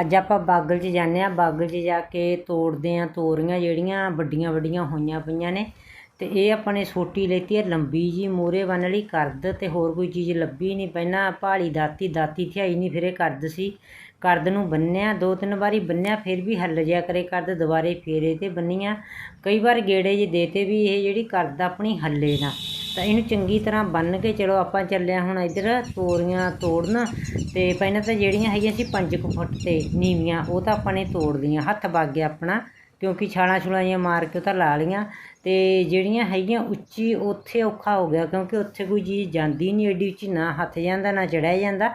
ਅੱਜ ਆਪਾਂ ਬਾਗਲ 'ਚ ਜਾਂਦੇ ਆ ਬਾਗਲ 'ਚ ਜਾ ਕੇ ਤੋੜਦੇ ਆ ਤੋਰੀਆਂ ਜਿਹੜੀਆਂ ਵੱਡੀਆਂ ਵੱਡੀਆਂ ਹੋਈਆਂ ਪਈਆਂ ਨੇ। ਤੇ ਇਹ ਆਪਾਂ ਨੇ ਸੋਟੀ ਲੈਤੀ ਹੈ, ਲੰਬੀ ਜੀ, ਮੂਰੇ ਬੰਨ ਲਈ ਕਰਦ ਤੇ ਹੋਰ ਕੋਈ ਚੀਜ਼ ਲੱਭੀ ਨਹੀਂ। ਪਹਿਲਾਂ ਭਾਲੀ ਦਾਤੀ ਦਾਤੀ ਥਿਆਈ ਨਹੀਂ, ਫਿਰੇ ਕਰਦ ਸੀ। ਕਰਦ ਨੂੰ ਬੰਨਿਆ ਦੋ ਤਿੰਨ ਵਾਰੀ ਬੰਨਿਆ ਫਿਰ ਵੀ ਹੱਲ ਜਿਆ ਕਰੇ ਕਰਦ, ਦੁਬਾਰੇ ਫੇਰੇ ਤੇ ਬੰਨੀਆਂ। ਕਈ ਵਾਰ ਗੇੜੇ ਜੇ ਦੇਤੇ ਵੀ ਇਹ ਜਿਹੜੀ ਕਰਦ ਆਪਣੀ ਹੱਲੇ ਨਾ। ਤਾਂ ਇਹਨੂੰ ਚੰਗੀ ਤਰ੍ਹਾਂ ਬੰਨ ਕੇ ਚਲੋ ਆਪਾਂ ਚੱਲਿਆ ਹੁਣ ਇੱਧਰ ਤੋਰੀਆਂ ਤੋੜਨ ਤੇ ਪਹਿਲਾਂ ਤਾਂ ਜਿਹੜੀਆਂ ਹੈਗੀਆਂ ਸੀ 5 ਫੁੱਟ ਤੇ ਨੀਵੀਆਂ, ਉਹ ਤਾਂ ਆਪਾਂ ਨੇ ਤੋੜ ਲਈਆਂ। ਹੱਥ ਵੱਗ ਗਿਆ ਆਪਣਾ, ਕਿਉਂਕਿ ਛਾਲਾਂ ਛੁਲਾਂ ਜਿਹੀਆਂ ਮਾਰ ਕੇ ਉਹ ਤਾਂ ਲਾ ਲਈਆਂ। ਤੇ ਜਿਹੜੀਆਂ ਹੈਗੀਆਂ ਉੱਚੀ, ਉੱਥੇ ਔਖਾ ਹੋ ਗਿਆ, ਕਿਉਂਕਿ ਉੱਥੇ ਕੋਈ ਚੀਜ਼ ਜਾਂਦੀ ਨਹੀਂ ਐਡੀ ਉੱਚੀ ਨਾ ਹੱਥ ਜਾਂਦਾ, ਨਾ ਚੜਿਆ ਜਾਂਦਾ।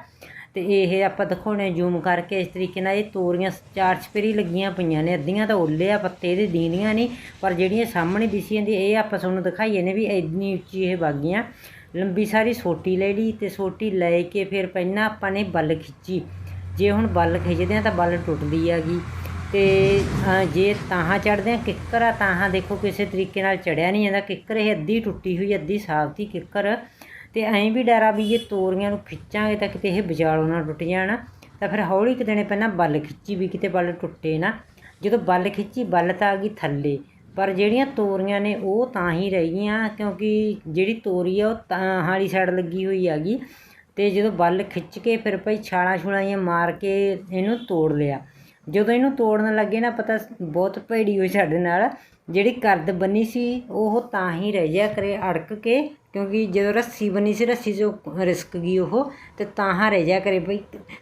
ਤੇ ਇਹ ਆਪਾਂ ਦਿਖਾਉਣੇ ਜ਼ੂਮ ਕਰਕੇ ਇਸ ਤਰੀਕੇ ਨਾਲ ਇਹ ਤੋਰੀਆਂ ਚਾਰ ਚਪੇਰੀ ਲੱਗੀਆਂ ਪਈਆਂ ਨੇ, ਅੱਧੀਆਂ ਤਾਂ ਓਲੇ ਆ, ਪੱਤੇ ਇਹਦੇ ਦੀਂਦੀਆਂ ਨਹੀਂ, ਪਰ ਜਿਹੜੀਆਂ ਸਾਹਮਣੇ ਦਿਸੀ ਜਾਂਦੀ ਇਹ ਆਪਾਂ ਤੁਹਾਨੂੰ ਦਿਖਾਈਏ ਨੇ ਵੀ ਇੰਨੀ ਉੱਚੀ ਇਹ ਬਾਗੀਆਂ। ਲੰਬੀ ਸਾਰੀ ਸੋਟੀ ਲੈ ਲਈ ਤੇ ਸੋਟੀ ਲੈ ਕੇ ਫਿਰ ਪਹਿਲਾਂ ਆਪਾਂ ਨੇ ਬੱਲ ਖਿੱਚੀ। ਜੇ ਹੁਣ ਬੱਲ ਖਿੱਚਦੇ ਆ ਤਾਂ ਬੱਲ ਟੁੱਟਦੀ ਹੈਗੀ। ਤੇ ਜੇ ਤਾਹਾਂ ਚੜਦੇ ਆ, ਕਿੱਕਰ ਆ, ਤਾਹਾਂ ਦੇਖੋ ਕਿਸੇ ਤਰੀਕੇ ਨਾਲ ਚੜਿਆ ਨਹੀਂ ਜਾਂਦਾ, ਕਿੱਕਰ ਇਹ ਅੱਧੀ ਟੁੱਟੀ ਹੋਈ, ਅੱਧੀ ਸਾਫ਼ ਦੀ ਕਿੱਕਰ। ਤੇ ਐਂ ਵੀ ਡਰਾ ਵੀ ਜੇ ਤੋਰੀਆਂ ਨੂੰ ਖਿੱਚਾਂਗੇ ਤਾਂ ਕਿਤੇ ਇਹ ਵਿਚਾਲੋਂ ਨਾ ਟੁੱਟ ਜਾਣ। ਤਾਂ ਫਿਰ ਹੌਲੀ ਕੁ ਦਿਨੇ ਪਹਿਲਾਂ ਬੱਲ ਖਿੱਚੀ ਵੀ ਕਿਤੇ ਬੱਲ ਟੁੱਟੇ ਨਾ। ਜਦੋਂ ਬੱਲ ਖਿੱਚੀ, ਬੱਲ ਤਾਂ ਆ ਗਈ ਥੱਲੇ। ਪਰ ਜਿਹੜੀਆਂ ਤੋਰੀਆਂ ਨੇ ਉਹ ਤਾਂ ਹੀ ਰਹਿ ਗਈਆਂ, ਕਿਉਂਕਿ ਜਿਹੜੀ ਤੋਰੀ ਆ ਉਹ ਤਾਂ ਵਾਲੀ ਸਾਈਡ ਲੱਗੀ ਹੋਈ ਹੈਗੀ। ਤੇ ਜਦੋਂ ਬੱਲ ਖਿੱਚ ਕੇ ਫਿਰ ਭਾਈ ਛਾਲਾਂ ਛੁਲਾਂ ਜਿਹੀਆਂ ਮਾਰ ਕੇ ਇਹਨੂੰ ਤੋੜ ਲਿਆ। ਜਦੋਂ ਇਹਨੂੰ ਤੋੜਨ ਲੱਗੇ ਨਾ, ਪਤਾ ਬਹੁਤ ਭੈੜੀ ਹੋਈ ਸਾਡੇ ਨਾਲ। ਜਿਹੜੀ ਕਰਦ ਬੰਨੀ ਸੀ, ਉਹ ਤਾਂ ਹੀ ਰਹਿ ਜਾ ਕਰੇ ਅੜਕ ਕੇ, ਕਿਉਂਕਿ ਜਦੋਂ ਰੱਸੀ ਬੰਨੀ ਸੀ, ਰੱਸੀ 'ਚੋਂ ਰਿਸਕ ਗਈ ਉਹ, ਤੇ ਤਾਂ ਰਹਿ ਜਾ ਕਰੇ ਬਈ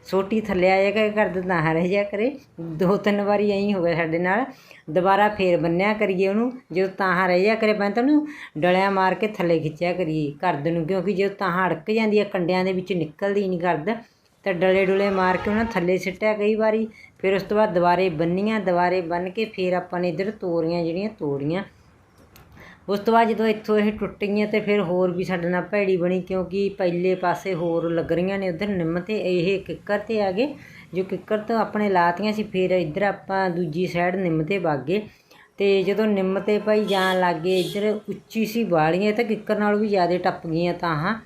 ਛੋਟੀ ਥੱਲੇ ਆ ਜਾ ਕਰੇ ਕਰਦ, ਤਾਂ ਰਹਿ ਜਾ ਕਰੇ। ਦੋ ਤਿੰਨ ਵਾਰੀ ਐਂ ਹੋ ਗਿਆ ਸਾਡੇ ਨਾਲ। ਦੁਬਾਰਾ ਫੇਰ ਬੰਨਿਆ ਕਰੀਏ ਉਹਨੂੰ, ਜਦੋਂ ਤਾਂ ਰਹਿ ਜਾ ਕਰੇ ਪਹਿਲਾਂ ਤਾਂ ਉਹਨੂੰ ਡਲਿਆਂ ਮਾਰ ਕੇ ਥੱਲੇ ਖਿੱਚਿਆ ਕਰੀਏ ਕਰਦ ਨੂੰ, ਕਿਉਂਕਿ ਜਦੋਂ ਤਾਂ ਅੜਕ ਜਾਂਦੀ ਹੈ ਕੰਡਿਆਂ ਦੇ ਵਿੱਚ ਨਿਕਲਦੀ ਨਹੀਂ ਕਰਦ। ਤਾਂ ਡਲੇ ਡੁਲੇ ਮਾਰ ਕੇ ਉਹਨਾਂ ਥੱਲੇ ਸਿੱਟਿਆ ਕਈ ਵਾਰੀ, ਫਿਰ ਉਸ ਤੋਂ ਬਾਅਦ ਦੁਬਾਰੇ ਬੰਨੀਆਂ, ਦੁਬਾਰੇ ਬੰਨ ਕੇ ਫਿਰ ਆਪਾਂ ਨੇ ਇੱਧਰ ਤੋਰੀਆਂ ਜਿਹੜੀਆਂ ਤੋੜੀਆਂ। ਉਸ ਤੋਂ ਬਾਅਦ ਜਦੋਂ ਇੱਥੋਂ ਇਹ ਟੁੱਟ ਗਈਆਂ ਤੇ ਫਿਰ ਹੋਰ ਵੀ ਸਾਡੇ ਨਾਲ ਭੈੜੀ ਬਣੀ, ਕਿਉਂਕਿ ਪਹਿਲੇ ਪਾਸੇ ਹੋਰ ਲੱਗ ਰਹੀਆਂ ਨੇ, ਉਧਰ ਨਿੰਮ ਤੇ ਇਹ ਕਿੱਕਰ ਤੇ ਆ ਗਏ। ਜੋ ਕਿੱਕਰ ਤੋਂ ਆਪਣੇ ਲਾਤੀਆਂ ਸੀ, ਫਿਰ ਇੱਧਰ ਆਪਾਂ ਦੂਜੀ ਸਾਈਡ ਨਿੰਮ ਤੇ ਵਗ ਗਏ। ਤੇ ਜਦੋਂ ਨਿੰਮ ਤੇ ਭਾਈ ਜਾਣ ਲੱਗੇ ਇੱਧਰ ਉੱਚੀ ਸੀ ਵਾਲੀਆਂ ਤਾਂ ਕਿੱਕਰ ਨਾਲੋਂ ਵੀ ਜ਼ਿਆਦਾ ਟੱਪ ਗਈਆਂ ਤਾਂ ਹਾਂ।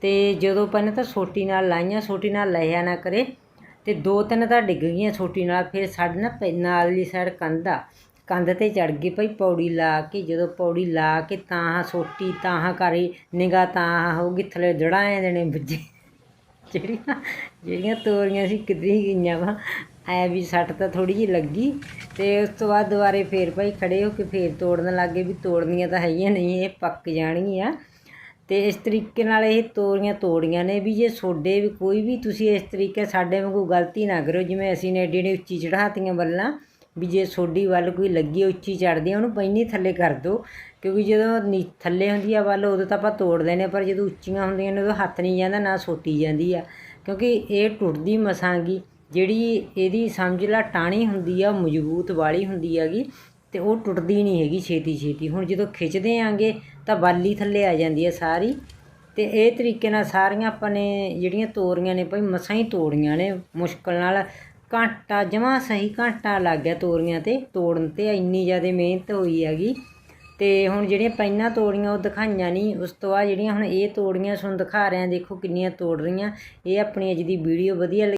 ਤੇ ਜਦੋਂ ਪਹਿਲਾਂ ਤਾਂ ਸੋਟੀ ਨਾਲ ਲਾਈਆਂ, ਸੋਟੀ ਨਾਲ ਲਾਇਆ ਨਾ ਕਰੇ, ਤੇ ਦੋ ਤਿੰਨ ਤਾਂ ਡਿੱਗ ਗਈਆਂ ਸੋਟੀ ਨਾਲ, ਫਿਰ ਸਾਡੇ ਨਾ ਪੈ- ਨਾਲ ਦੀ ਸਾਈਡ ਕੰਧ ਆ, ਕੰਧ ਤੇ ਚੜ ਗਈ ਭਾਈ ਪੌੜੀ ਲਾ ਕੇ, ਜਦੋਂ ਪੌੜੀ ਲਾ ਕੇ ਤਾਂ ਸੋਟੀ ਤਾਂ ਕਰੀ ਨਿਗਾਹ ਤਾਂ ਹੋਊਗੀ, ਥਲੇ ਜੜਾਂ ਦੇਣੇ ਵੱਜੇ ਜਿਹੜੀਆਂ ਜਿਹੜੀਆਂ ਤੋਰੀਆਂ ਸੀ ਕਿੱਧਰੀ ਗਈਆਂ ਵਾ, ਐ ਵੀ ਸੱਟ ਤਾਂ ਥੋੜੀ ਜਿਹੀ ਲੱਗੀ। ਤੇ ਉਸ ਤੋਂ ਬਾਅਦ ਦੁਬਾਰੇ ਫੇਰ ਭਾਈ ਖੜੇ ਹੋ ਕੇ ਫੇਰ ਤੋੜਨ ਲੱਗੇ ਵੀ ਤੋੜਨੀਆਂ ਤਾਂ ਹੈਗੀਆਂ ਨਹੀਂ, ਇਹ ਪੱਕ ਜਾਣਗੀਆਂ। ਤੇ ਇਸ ਤਰੀਕੇ ਨਾਲ ਇਹ ਤੋਰੀਆਂ ਤੋੜੀਆਂ ਨੇ ਵੀ ਜੇ ਸੋਡੇ ਵੀ ਕੋਈ ਵੀ ਤੁਸੀਂ ਇਸ ਤਰੀਕੇ ਸਾਡੇ ਵਾਂਗੂ ਗਲਤੀ ਨਾ ਕਰੋ ਜਿਵੇਂ ਅਸੀਂ ਨੇ ਏਡੀ ਏਡੀ ਉੱਚੀ ਚੜਾਤੀਆਂ ਵੱਲਾਂ, ਵੀ ਜੇ ਸੋਡੀ ਵੱਲ ਕੋਈ ਲੱਗੀ ਉੱਚੀ ਚੜਦੀ ਉਹਨੂੰ ਪਹਿਨੀ ਥੱਲੇ ਕਰ ਦਿਓ ਕਿਉਂਕਿ ਜਦੋਂ ਨੀ ਥੱਲੇ ਹੁੰਦੀ ਆ ਵੱਲ, ਉਦੋਂ ਤਾਂ ਆਪਾਂ ਤੋੜਦੇ ਨੇ ਪਰ ਜਦੋਂ ਉੱਚੀਆਂ ਹੁੰਦੀਆਂ ਨੇ, ਉਦੋਂ ਹੱਥ ਨਹੀਂ ਜਾਂਦਾ, ਨਾ ਸੋਟੀ ਜਾਂਦੀ ਆ, ਕਿਉਂਕਿ ਇਹ ਟੁੱਟਦੀ ਮਸਾਂਗੀ, ਜਿਹੜੀ ਇਹਦੀ ਸਮਝ ਲਾ ਟਾਣੀ ਹੁੰਦੀ ਆ, ਮਜ਼ਬੂਤ ਵਾਲੀ ਹੁੰਦੀ ਹੈਗੀ, ਤੇ ਉਹ ਟੁੱਟਦੀ ਨਹੀਂ ਹੈਗੀ ਛੇਤੀ ਛੇਤੀ ਹੁਣ ਜਦੋਂ ਖਿੱਚਦੇ ਆਂਗੇ ਤਾਂ ਬਾਲੀ ਥੱਲੇ ਆ ਜਾਂਦੀ ਹੈ ਸਾਰੀ। ਤੇ ਇਹ ਤਰੀਕੇ ਨਾਲ ਸਾਰੀਆਂ ਆਪਾਂ ਨੇ ਜਿਹੜੀਆਂ ਤੋਰੀਆਂ ਨੇ ਭਾਈ, ਮਸਾਂ ਹੀ ਤੋੜੀਆਂ ਨੇ। ਮੁਸ਼ਕਲ ਨਾਲ ਘੰਟਾ, ਜਮਾਂ ਸਹੀ ਘੰਟਾ ਲੱਗ ਗਿਆ ਤੋਰੀਆਂ ਤੇ। ਤੋੜਨ ਤੇ ਇੰਨੀ ਜ਼ਿਆਦਾ ਮਿਹਨਤ ਹੋਈ ਹੈਗੀ। ਤੇ ਹੁਣ ਜਿਹੜੀਆਂ ਪਹਿਲਾਂ ਤੋੜੀਆਂ ਉਹ ਦਿਖਾਈਆਂ ਨਹੀਂ, ਉਸ ਤੋਂ ਬਾਅਦ ਜਿਹੜੀਆਂ ਹੁਣ ਇਹ ਤੋੜੀਆਂ, ਤੁਹਾਨੂੰ ਦਿਖਾ ਰਹੇ ਹਾਂ ਦੇਖੋ ਕਿੰਨੀਆਂ ਤੋੜ ਰਹੀਆਂ। ਇਹ ਆਪਣੀ ਅੱਜ ਦੀ ਵੀਡੀਓ ਵਧੀਆ ਲੱਗੀ